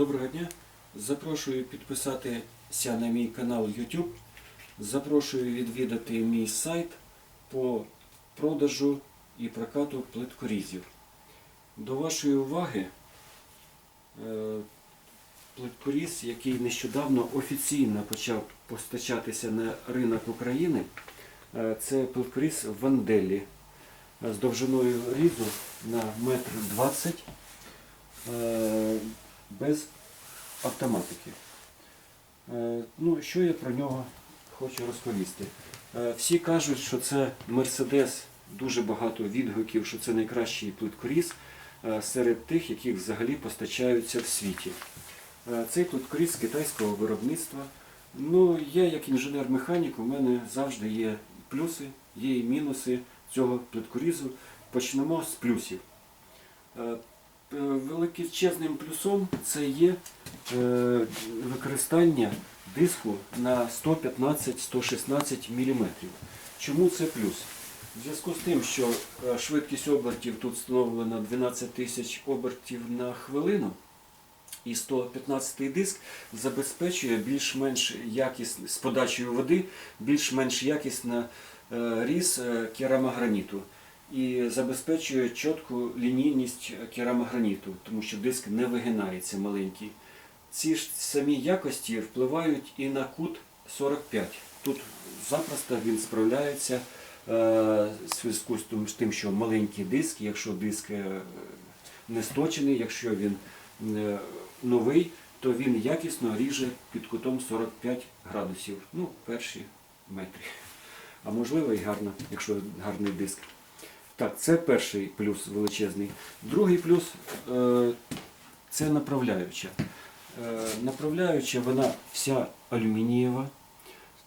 Доброго дня. Запрошую підписатися на мій канал YouTube. Запрошую відвідати мій сайт по продажу і прокату плиткорізів. До вашої уваги е, плиткоріз, який нещодавно офіційно почав постачатися на ринок України. Е, Це плиткоріз Ванделі з довжиною різу на метр двадцять е, без автоматики. Е, Ну, що я про нього хочу розповісти? Е, Всі кажуть, що це Мерседес, дуже багато відгуків, що це найкращий плиткоріз е, серед тих, які взагалі постачаються в світі. Цей плиткоріз китайського виробництва. Ну, я як інженер-механік, у мене завжди є плюси, є і мінуси цього плиткорізу. Почнемо з плюсів. Е, Величезним плюсом це є е, використання диску на 115-116 мм. Чому це плюс? В зв'язку з тим, що е, швидкість обертів тут встановлена 12 тисяч обертів на хвилину, і 115-й диск забезпечує більш-менш якісно з подачею води, більш-менш якісно е, різ керамограніту і забезпечує чітку лінійність керамограніту, тому що диск не вигинається маленький. Ці ж самі якості впливають і на кут 45. Тут запросто він справляється е, в зв'язку з тим- що маленький диск, якщо диск е, не сточений, якщо він е, новий, то він якісно ріже під кутом 45 градусів. Ну, перші метри. А можливо і гарно, якщо гарний диск. Так, це перший плюс величезний. Другий плюс е, це направляюча. Е, направляюча вона вся алюмінієва.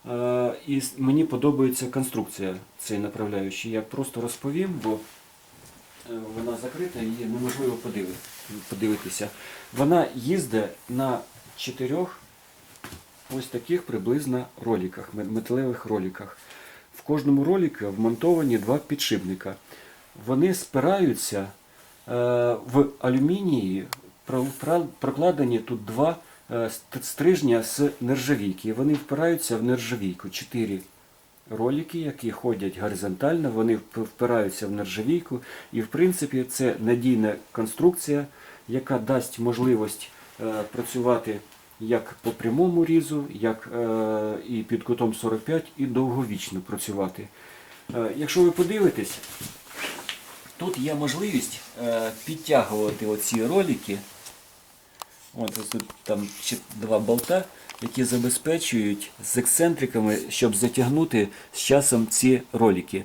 Е, і мені подобається конструкція цієї направляючої. Я просто розповім, бо вона закрита і неможливо подивитися. Вона їздить на чотирьох ось таких приблизно роликах, мет- металевих роликах. В кожному ролику вмонтовані два підшипника. Вони спираються е, в алюмінії, про- про- прокладені тут два е, стрижня з нержавійки. Вони впираються в нержавійку. Чотири ролики, які ходять горизонтально, вони впираються в нержавійку. І в принципі це надійна конструкція, яка дасть можливість е, працювати як по прямому різу, як е, і під кутом 45, і довговічно працювати. Е, якщо ви подивитесь, тут є можливість е, підтягувати оці ролики. От ось тут там два болта, які забезпечують з ексцентриками, щоб затягнути з часом ці ролики.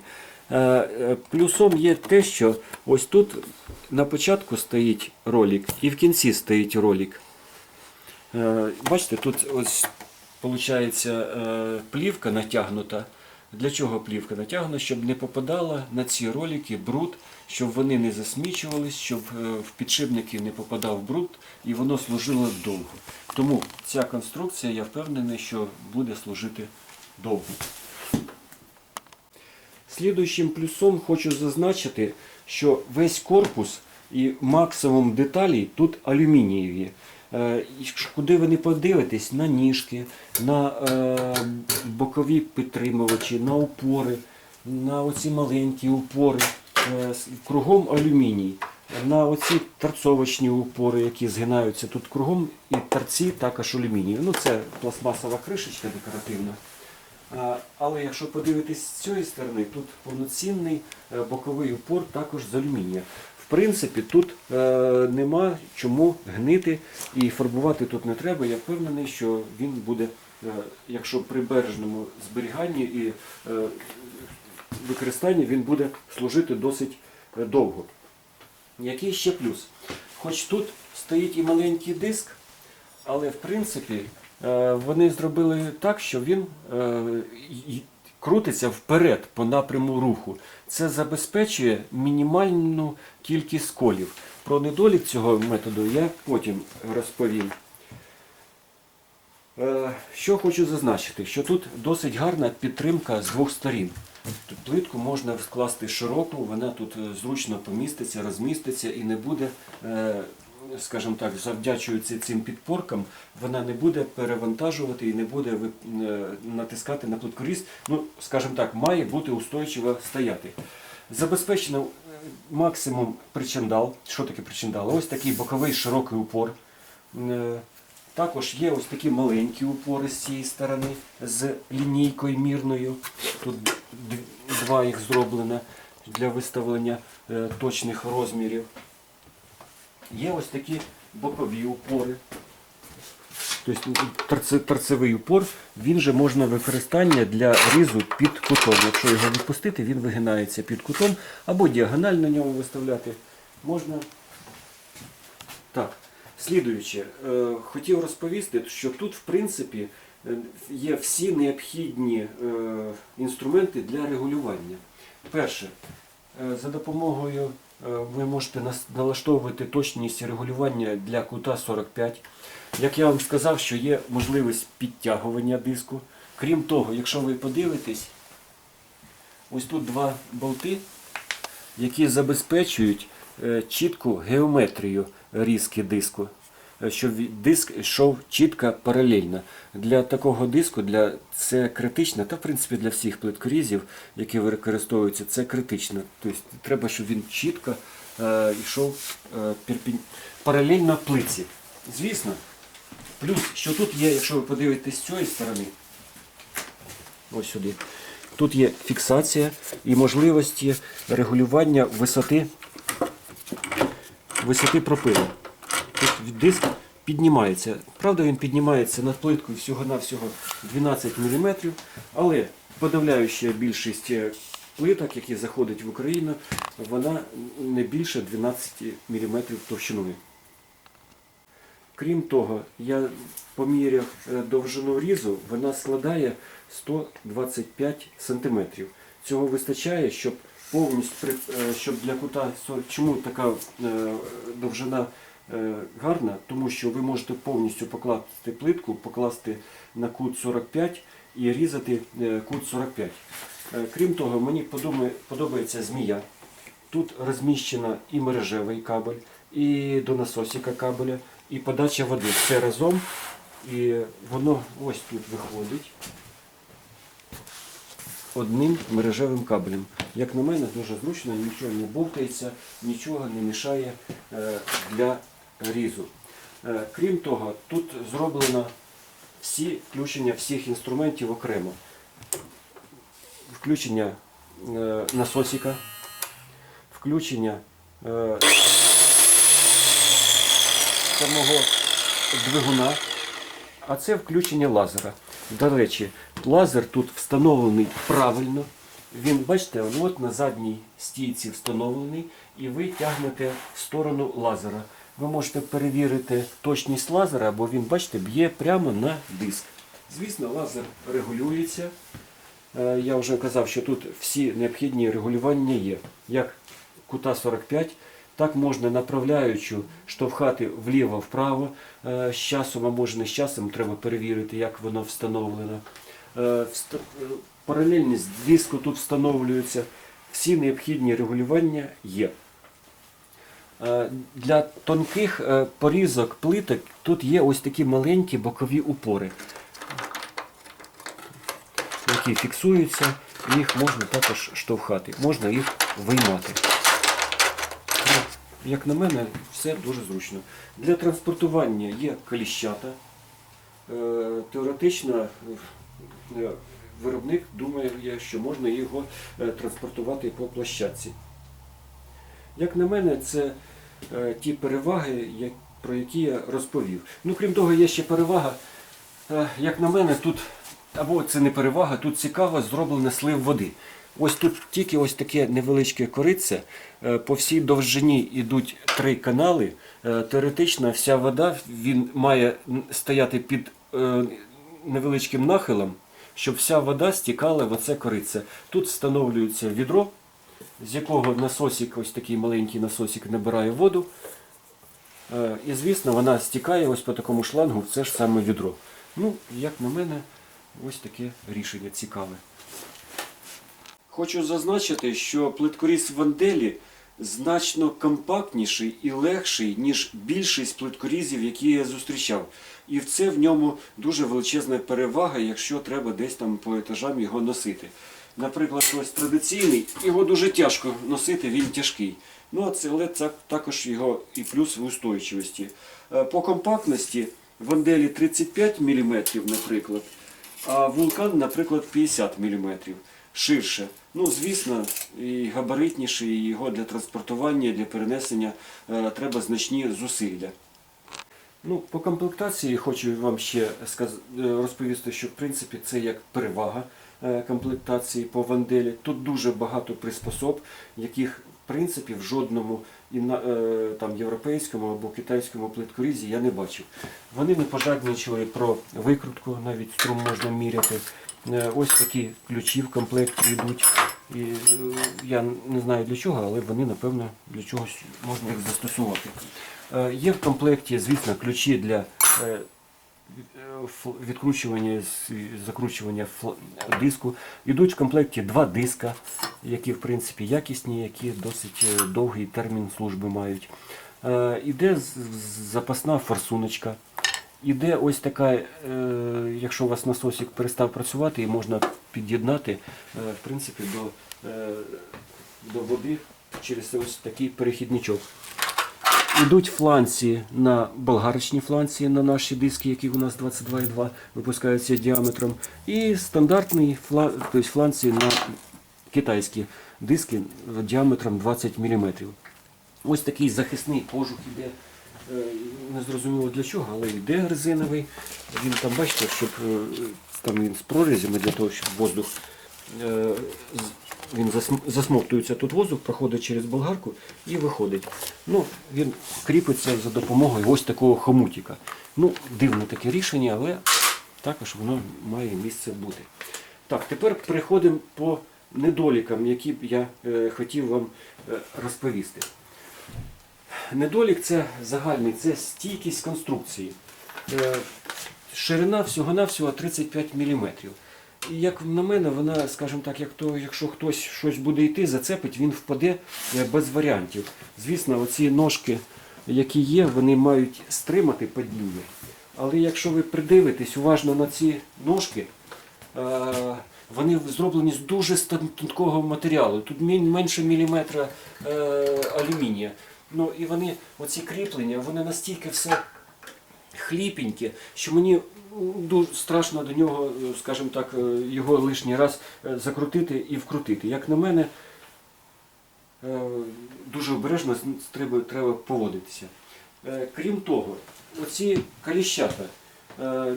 Е, е, Плюсом є те, що ось тут на початку стоїть ролик і в кінці стоїть ролик. Е, Бачите, тут виходить плівка натягнута. Для чого плівка натягнута? Щоб не попадала на ці ролики бруд, щоб вони не засмічувались, щоб е, в підшипники не попадав бруд і воно служило довго. Тому ця конструкція, я впевнений, що буде служити довго. Слідуючим плюсом хочу зазначити, що весь корпус і максимум деталей тут алюмінієві. Е, Куди ви не подивитесь, на ніжки, на е, бокові підтримувачі, на упори, на оці маленькі упори, е, кругом алюміній. На оці торцовочні упори, які згинаються тут кругом, і торці також алюміній. Ну, це пластмасова кришечка декоративна. Але якщо подивитись з цієї сторони, тут повноцінний боковий упор також з алюмінія. Принципі, тут е, нема чому гнити і фарбувати тут не треба. Я впевнений, що він буде, е, якщо при бережному зберіганні і е, використанні, він буде служити досить е, довго. Який ще плюс? Хоч тут стоїть і маленький диск, але в принципі е, вони зробили так, що він е, крутиться вперед по напряму руху. Це забезпечує мінімальну кількість колів. Про недолік цього методу я потім розповім. Е, Що хочу зазначити, що тут досить гарна підтримка з двох сторін. Плитку можна скласти широку, вона тут е, зручно поміститься, розміститься і не буде е, скажімо так, завдячуючи цим підпоркам, вона не буде перевантажувати і не буде е, натискати на плиткоріз. Ну, скажімо так, має бути устойчиво стояти. Забезпечено е, максимум причандал. Що таке причандал? Ось такий боковий широкий упор. Е, Також є ось такі маленькі упори з цієї сторони з лінійкою мірною. Тут два їх зроблено для виставлення точних розмірів. Є ось такі бокові упори. Тобто торце- торцевий упор, він же можна використання для різу під кутом. Якщо його відпустити, він вигинається під кутом або діагональ на ньому виставляти. Можна. Так, слідуюче, е, хотів розповісти, що тут, в принципі, е, є всі необхідні е, інструменти для регулювання. Перше, за допомогою ви можете налаштовувати точність регулювання для кута 45. Як я вам сказав, що є можливість підтягування диску. Крім того, якщо ви подивитесь, ось тут два болти, які забезпечують е, чітку геометрію різки диску, е, щоб диск йшов чітко паралельно. Для такого диску для, це критично, та в принципі для всіх плиткорізів, які використовуються, це критично. Тобто треба, щоб він чітко е, йшов е, перпен- паралельно плиці. Звісно, плюс, що тут є, якщо ви подивитесь з цієї сторони, ось сюди. Тут є фіксація і можливості регулювання висоти, висоти пропилу. Диск піднімається. Правда, він піднімається над плиткою всього-навсього 12 мм, але подавляюча більшість е, плиток, які заходять в Україну, вона не більше 12 мм товщиною. Крім того, я поміряв е, довжину різу, вона складає 125 см. Цього вистачає, щоб повністю е, щоб для кута чому така довжина гарна? Тому що ви можете повністю покласти плитку, покласти на кут 45 і різати е, кут 45. Е, Крім того, мені подобається змія. Тут розміщено і мережевий кабель, і до насосика кабеля, і подача води. Все разом. І воно ось тут виходить одним мережевим кабелем. Як на мене, дуже зручно, нічого не бовтається, нічого не мішає е, для різу. Е, Крім того, тут зроблено всі включення всіх інструментів окремо. Включення е, насосика, включення е, самого двигуна, а це включення лазера. До речі, лазер тут встановлений правильно. Він, бачите, от на задній стійці встановлений, і ви тягнете в сторону лазера. Ви можете перевірити точність лазера, бо він, бачите, б'є прямо на диск. Звісно, лазер регулюється. Е, Я вже казав, що тут всі необхідні регулювання є. Як кута 45, так можна направляючу штовхати вліво-вправо. Е, З часом, а може не з часом, треба перевірити, як воно встановлено. Вст- е, Паралельність диску тут встановлюється. Всі необхідні регулювання є. Е, Для тонких е, порізок плиток тут є ось такі маленькі бокові упори які фіксуються, їх можна також штовхати, можна їх виймати. Ну, Як на мене, все дуже зручно. Для транспортування є коліщата. Е, Теоретично виробник думає, що можна його транспортувати по площадці. Як на мене, це е, ті переваги, про які я розповів. Ну, крім того, є ще перевага. Е, Як на мене, тут, або це не перевага, тут цікаво зроблений слив води. Ось тут тільки ось таке невеличке корице. Е, По всій довжині йдуть три канали. Теоретично вся вода він має стояти під невеличким нахилом, щоб вся вода стікала в оце корице. Тут встановлюється відро, з якого насосик, ось такий маленький насосик набирає воду. Е, І звісно, вона стікає ось по такому шлангу в це ж саме відро. Ну, як на мене, ось таке рішення цікаве. Хочу зазначити, що плиткоріз Ванделі значно компактніший і легший, ніж більшість плиткорізів, які я зустрічав. І в це в ньому дуже величезна перевага, якщо треба десь там по етажам його носити. Наприклад, ось традиційний, його дуже тяжко носити, він тяжкий. Ну, але це також його і плюс в устойчивості. Е, По компактності ванделі 35 мм, наприклад, а вулкан, наприклад, 50 мм. Ширше. Ну, звісно, і габаритніше, і його для транспортування, для перенесення е, треба значні зусилля. Ну, по комплектації хочу вам ще е, розповісти, що в принципі це як перевага комплектації по ванделі. Тут дуже багато приспособ, яких в принципі в жодному е, там, європейському або китайському плиткорізі я не бачив. Вони не пожадничали про викрутку, навіть струм можна міряти. Е, Ось такі ключі в комплекті йдуть. І, е, я не знаю для чого, але вони, напевно, для чогось можна їх застосувати. Е, Є в комплекті, звісно, ключі для е, відкручування закручування диску. Йдуть в комплекті два диска, які в принципі якісні, які досить е, довгий термін служби мають. Е, Іде запасна форсуночка. Іде ось така, е, якщо у вас насосик перестав працювати, і можна під'єднати в принципі, до, до води через ось такий перехідничок. Ідуть фланці на болгарочні фланці на наші диски, які у нас 22,2 випускаються діаметром. І стандартні фла, тобто фланці на китайські диски діаметром 20 мм. Ось такий захисний кожух іде. Е, Не зрозуміло для чого, але йде резиновий. Він там, бачите, щоб е, там він з прорізями для того, щоб воздух е, він засм- засмоктується тут воздух, проходить через болгарку і виходить. Ну, він кріпиться за допомогою ось такого хомутика. Ну, дивне таке рішення, але також воно має місце бути. Так, тепер переходимо по недолікам, які б я е, хотів вам е, розповісти. Недолік це загальний, це стійкість конструкції. Е, Ширина всього-навсього 35 мм. Як на мене, вона, скажімо так, як то, якщо хтось щось буде йти, зацепить, він впаде е, без варіантів. Звісно, оці ножки, які є, вони мають стримати падіння. Але якщо ви придивитесь уважно на ці ножки, е, вони зроблені з дуже тонкого матеріалу. Тут менше міліметра е, алюмінія. Ну і вони, оці кріплення, вони настільки все хліпеньке, що мені дуже страшно до нього, е, скажімо так, е, його лишній раз е, закрутити і вкрутити. Як на мене, дуже обережно треба, треба поводитися. Крім того, оці каліщата.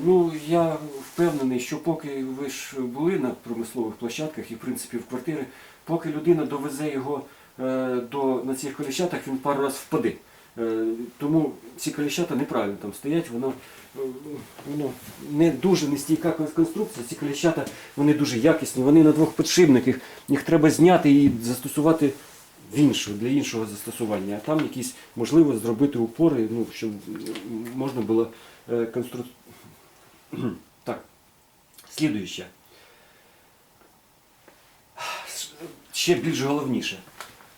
Ну, я впевнений, що поки ви ж були на промислових площадках і, в принципі, в квартири, поки людина довезе його до, на цих коліщатах, він пару разів впаде. Е, Тому ці коліщата неправильно там стоять, воно, е, воно не дуже нестійка кон- конструкція. Ці коліщата вони дуже якісні, вони на двох підшипниках, їх треба зняти і застосувати в іншу, для іншого застосування. А там якісь можливо зробити упори, ну, щоб можна було е, констру... Так, слідуюче. Ще більш головніше.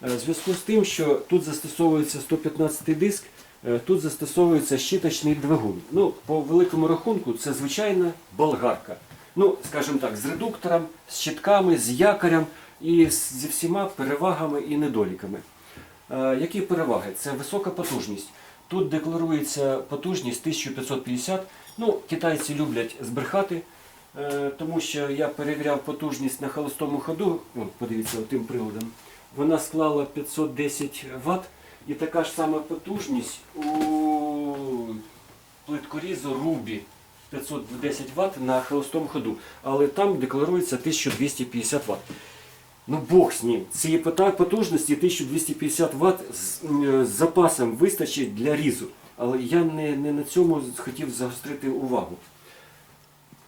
Е, В зв'язку з тим, що тут застосовується 115 диск, е, тут застосовується щиточний двигун. Ну, по великому рахунку, це звичайна болгарка. Ну, скажімо так, з редуктором, з щитками, з якорем і зі всіма перевагами і недоліками. Е, Які переваги? Це висока потужність. Тут декларується потужність 1550. Ну, китайці люблять збрехати, тому що я перевіряв потужність на холостому ходу. О, подивіться тим приладом. Вона склала 510 Вт. І така ж сама потужність у плиткорізу Рубі 510 Вт на холостому ходу. Але там декларується 1250 Вт. Ну Бог з ним. Цієї потужності 1250 Вт з, з запасом вистачить для різу. Але я не, не на цьому хотів загострити увагу.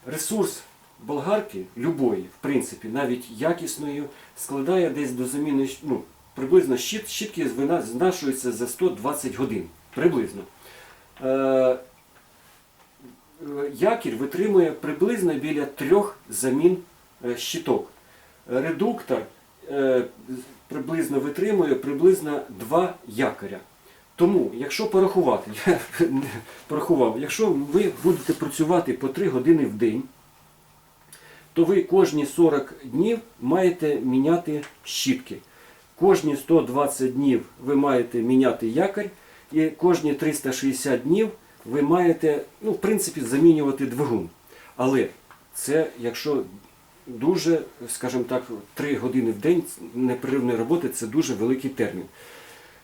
Ресурс болгарки, любої, в принципі, навіть якісної, складає десь до заміни ну, приблизно щит, щітки знашуються за 120 годин. Приблизно. Е, е, якір витримує приблизно біля трьох замін е, щиток. Редуктор е, приблизно витримує приблизно 2 якоря. Тому, якщо порахувати, я порахував, якщо ви будете працювати по 3 години в день, то ви кожні 40 днів маєте міняти щітки. Кожні 120 днів ви маєте міняти якорь, і кожні 360 днів ви маєте, ну, в принципі, замінювати двигун. Але це якщо дуже, скажімо так, 3 години в день непреривної роботи це дуже великий термін.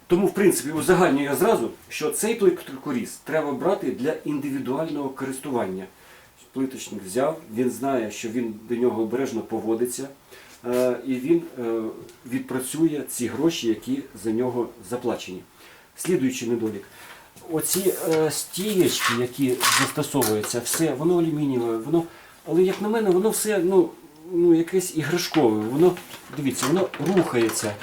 Тому, в принципі, узагальнюю я зразу, що цей плиткоріз треба брати для індивідуального користування. Плиточник взяв, він знає, що він до нього обережно поводиться, е, і він е, відпрацює ці гроші, які за нього заплачені. Слідуючий недолік. Оці е, стієчки, які застосовуються, все, воно алюмінієве, воно, але як на мене, воно все ну, ну, якесь іграшкове. Воно, дивіться, воно рухається.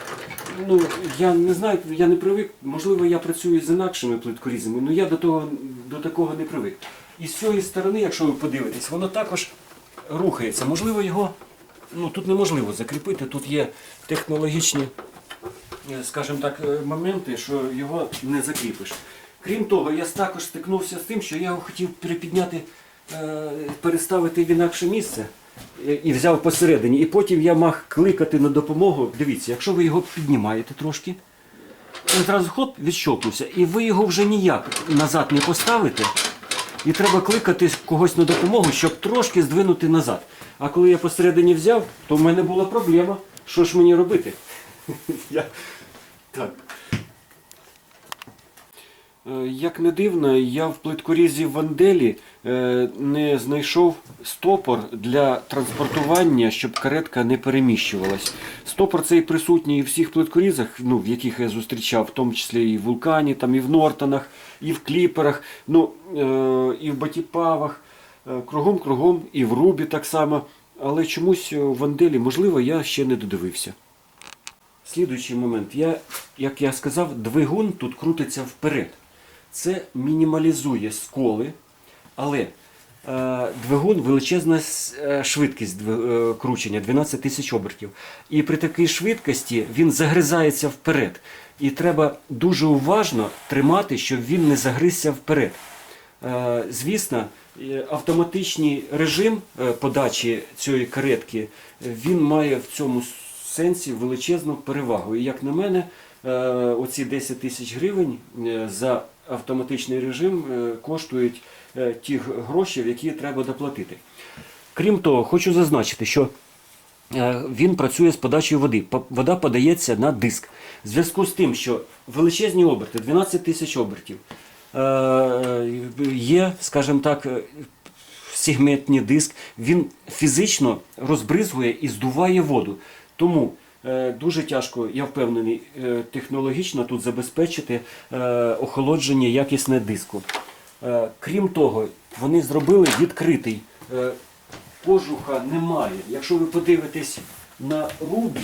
Ну, я не знаю, я не привик. Можливо, я працюю з інакшими плиткорізами, але я до, того, до такого не привик. І з цієї сторони, якщо ви подивитесь, воно також рухається. Можливо, його ну, тут неможливо закріпити, тут є технологічні е, скажімо так, е, моменти, що його не закріпиш. Крім того, я також стикнувся з тим, що я його хотів перепідняти, е, переставити в інакше місце і взяв посередині. І потім я мав кликати на допомогу. Дивіться, якщо ви його піднімаєте трошки, він одразу хлоп відщопнувся, і ви його вже ніяк назад не поставите. І треба кликати когось на допомогу, щоб трошки здвинути назад. А коли я посередині взяв, то в мене була проблема. Що ж мені робити? Я... Так. Е, Як не дивно, я в плиткорізі Ванделі е, не знайшов стопор для транспортування, щоб каретка не переміщувалась. Стопор цей присутній у всіх плиткорізах, ну, в яких я зустрічав, в тому числі і в Вулкані, там, і в Нортонах, і в Кліперах, ну, е, і в Батіпавах, кругом-кругом, і в Рубі так само. Але чомусь в Ванделі, можливо, я ще не додивився. Слідуючий момент. Я, як я сказав, двигун тут крутиться вперед. Це мінімалізує сколи, але е, двигун величезна е, швидкість е, кручення 12 тисяч обертів. І при такій швидкості він загризається вперед. І треба дуже уважно тримати, щоб він не загризся вперед. Звісно, автоматичний режим подачі цієї каретки він має в цьому сенсі величезну перевагу. І як на мене, оці 10 тисяч гривень за автоматичний режим е, коштують е, ті гроші, які треба доплатити. Крім того, хочу зазначити, що Е, він працює з подачею води. Вода подається на диск. В зв'язку з тим, що величезні оберти, 12 тисяч обертів, є, скажімо так, сегментний диск, він фізично розбризгує і здуває воду. Тому дуже тяжко, я впевнений, е, технологічно тут забезпечити е, охолодження якісне диску. Е, Крім того, вони зробили відкритий. е, Кожуха немає. Якщо ви подивитесь на рубі,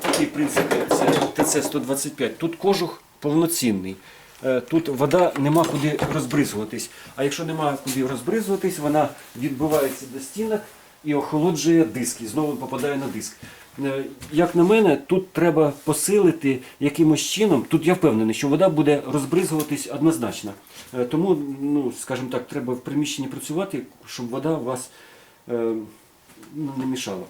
такий в принципі це ТЦ-125, тут кожух повноцінний. Е, Тут вода нема куди розбризгуватись. А якщо нема куди розбризгуватись, вона відбивається до стінок і охолоджує диск, і знову попадає на диск. Е, Як на мене, тут треба посилити якимось чином. Тут я впевнений, що вода буде розбризгуватись однозначно. Е, Тому, ну, скажімо так, треба в приміщенні працювати, щоб вода вас е, ну, не мішала.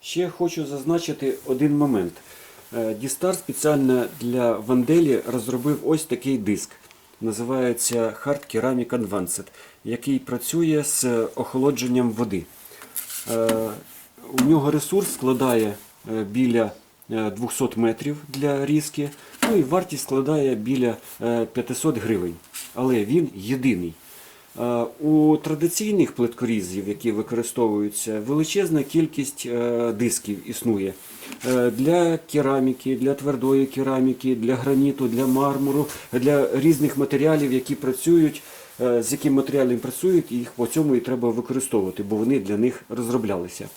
Ще хочу зазначити один момент. Дістар спеціально для Ванделі розробив ось такий диск. Називається Hard Ceramic Advanced, який працює з охолодженням води. Е, У нього ресурс складає е, біля е, 200 метрів для різки, ну і вартість складає біля е, 500 гривень. Але він єдиний. Е, У традиційних плиткорізів, які використовуються, величезна кількість е, дисків існує Е, для кераміки, для твердої кераміки, для граніту, для мармуру, для різних матеріалів, які працюють, е, з яким матеріалом працюють, їх по цьому і треба використовувати, бо вони для них розроблялися.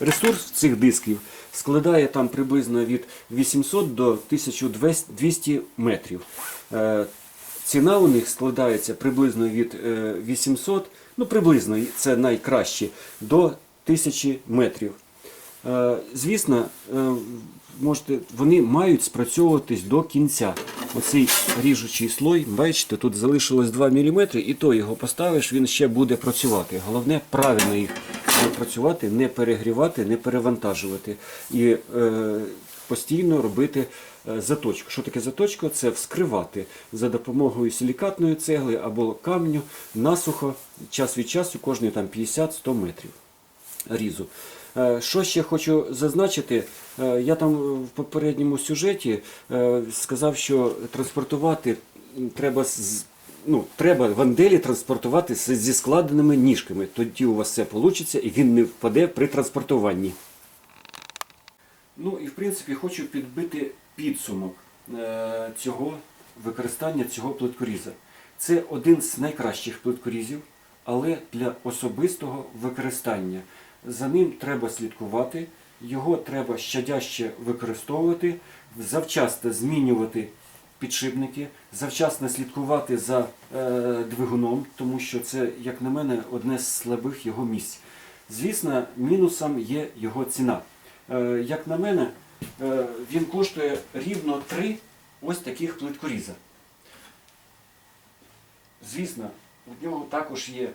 Ресурс цих дисків складає там приблизно від 800 до 1200 метрів. Е, Ціна у них складається приблизно від е, 800, ну приблизно це найкраще, до тисячі метрів. Е, Звісно, е, можете, вони мають спрацьовуватись до кінця. Оцей ріжучий слой, бачите, тут залишилось 2 мм, і то його поставиш, він ще буде працювати. Головне правильно їх працювати, не перегрівати, не перевантажувати. І е, постійно робити е, заточку. Що таке заточка? Це вскривати за допомогою силікатної цегли або камню насухо, час від часу, кожні 50-100 метрів різу. Е, Що ще хочу зазначити, Е, я там в попередньому сюжеті е, сказав, що транспортувати треба з. Ну, треба ванделі транспортувати зі складеними ніжками. Тоді у вас все вийде і він не впаде при транспортуванні. Ну і в принципі хочу підбити підсумок цього використання цього плиткоріза. Це один з найкращих плиткорізів, але для особистого використання. За ним треба слідкувати, його треба щадяще використовувати, завчасно змінювати підшипники, завчасно слідкувати за е, двигуном, тому що це, як на мене, одне з слабих його місць. Звісно, мінусом є його ціна. Е, як на мене, е, він коштує рівно три ось таких плиткоріза. Звісно, у нього також є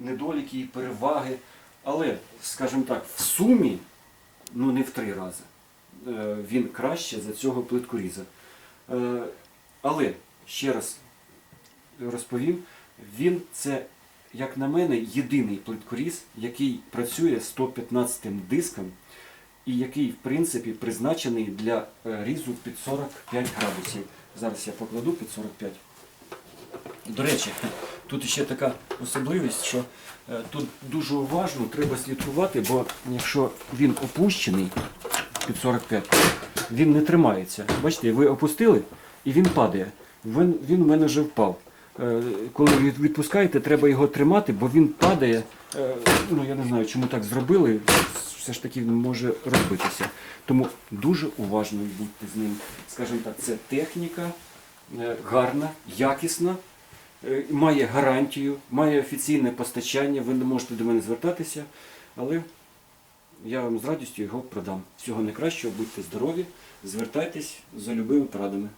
недоліки і переваги, але, скажімо так, в сумі, ну не в три рази, е, він краще за цього плиткоріза. Е, Але, ще раз розповім, він це, як на мене, єдиний плиткоріз, який працює 115 диском і який, в принципі, призначений для е, різу під 45 градусів. Зараз я покладу під 45. До речі, тут ще така особливість, що е, тут дуже уважно треба слідкувати, бо якщо він опущений під 45, він не тримається. Бачите, ви опустили і він падає. Він, він у мене вже впав. Е, Коли ви відпускаєте, треба його тримати, бо він падає. Е, Ну я не знаю, чому так зробили. Все ж таки він може розбитися. Тому дуже уважно будьте з ним. Скажімо так, це техніка гарна, якісна, має гарантію, має офіційне постачання. Ви не можете до мене звертатися, але я вам з радістю його продам. Всього найкращого, будьте здорові, звертайтесь за любими порадами.